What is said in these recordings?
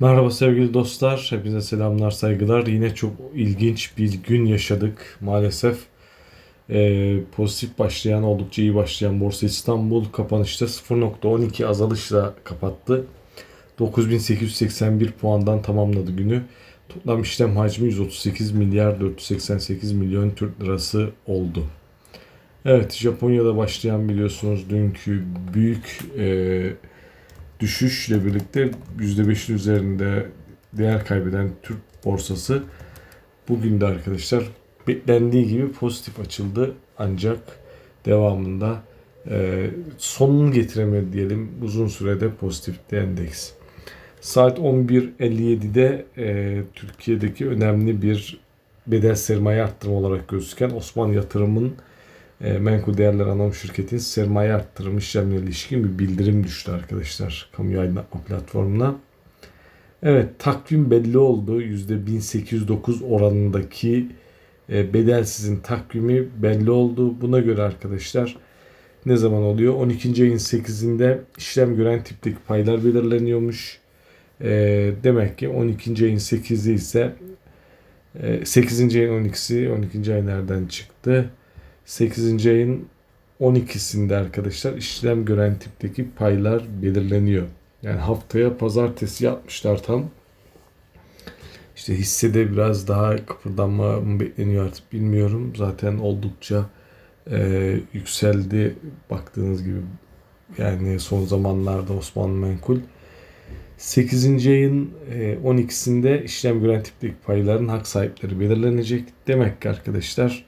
Merhaba sevgili dostlar, hepinize selamlar, saygılar. Yine çok ilginç bir gün yaşadık maalesef. Ee, pozitif başlayan, oldukça iyi başlayan Borsa İstanbul kapanışta 0.12 azalışla kapattı. 9881 puandan tamamladı günü. Toplam işlem hacmi 138 milyar 488 milyon Türk lirası oldu. Evet, Japonya'da başlayan biliyorsunuz dünkü büyük e, düşüşle birlikte %5'in üzerinde değer kaybeden Türk borsası bugün de arkadaşlar beklendiği gibi pozitif açıldı ancak devamında e, sonunu getiremedi diyelim uzun sürede pozitifti endeks. Saat 11.57'de e, Türkiye'deki önemli bir bedel sermaye arttırma olarak gözüken Osmanlı Yatırım'ın e, Menkul Değerler Anonim Şirketi'nin sermaye arttırım işlemine ilişkin bir bildirim düştü arkadaşlar kamu aydınlatma platformuna. Evet takvim belli oldu. %1809 oranındaki e, bedelsizin takvimi belli oldu. Buna göre arkadaşlar ne zaman oluyor? 12. ayın 8'inde işlem gören tipteki paylar belirleniyormuş. E, demek ki 12. ayın 8'i ise e, 8. ayın 12'si 12. ay nereden çıktı? 8. ayın 12'sinde arkadaşlar işlem gören tipteki paylar belirleniyor. Yani haftaya pazartesi yapmışlar tam. İşte hissede biraz daha kıpırdanma mı bekleniyor artık bilmiyorum. Zaten oldukça e, yükseldi baktığınız gibi. Yani son zamanlarda Osmanlı Menkul. 8. ayın e, 12'sinde işlem gören tipteki payların hak sahipleri belirlenecek. Demek ki arkadaşlar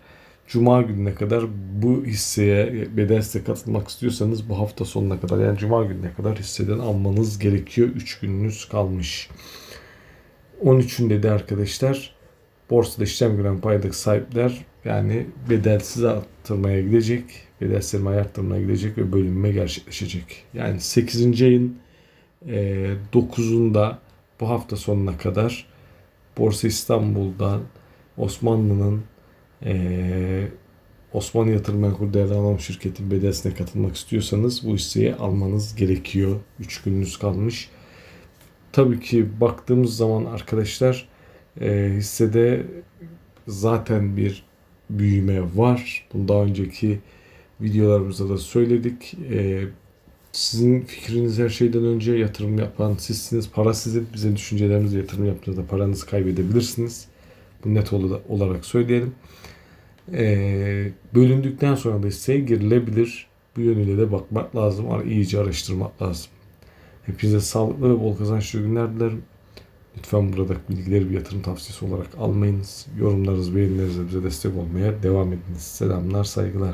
Cuma gününe kadar bu hisseye bedelse katılmak istiyorsanız bu hafta sonuna kadar yani Cuma gününe kadar hisseden almanız gerekiyor. 3 gününüz kalmış. 13'ünde de arkadaşlar borsada işlem gören paydaki sahipler yani bedelsiz arttırmaya gidecek. Bedel sermaye arttırmaya gidecek ve bölünme gerçekleşecek. Yani 8. ayın e, 9'unda bu hafta sonuna kadar Borsa İstanbul'dan Osmanlı'nın ee, Osmanlı Yatırım Menkul Değerli Anonim Şirketi bedelsine katılmak istiyorsanız bu hisseyi almanız gerekiyor. 3 gününüz kalmış. Tabii ki baktığımız zaman arkadaşlar e, hissede zaten bir büyüme var. Bunu daha önceki videolarımızda da söyledik. E, sizin fikriniz her şeyden önce yatırım yapan sizsiniz. Para sizin. Bize düşüncelerinizle yatırım yaptığınızda paranızı kaybedebilirsiniz. Bu net olarak söyleyelim. Ee, bölündükten sonra da hisseye girilebilir. Bu yönüyle de bakmak lazım. iyice araştırmak lazım. Hepinize sağlıklı ve bol kazançlı günler dilerim. Lütfen buradaki bilgileri bir yatırım tavsiyesi olarak almayınız. Yorumlarınız, beğenilerinize bize destek olmaya devam ediniz. Selamlar, saygılar.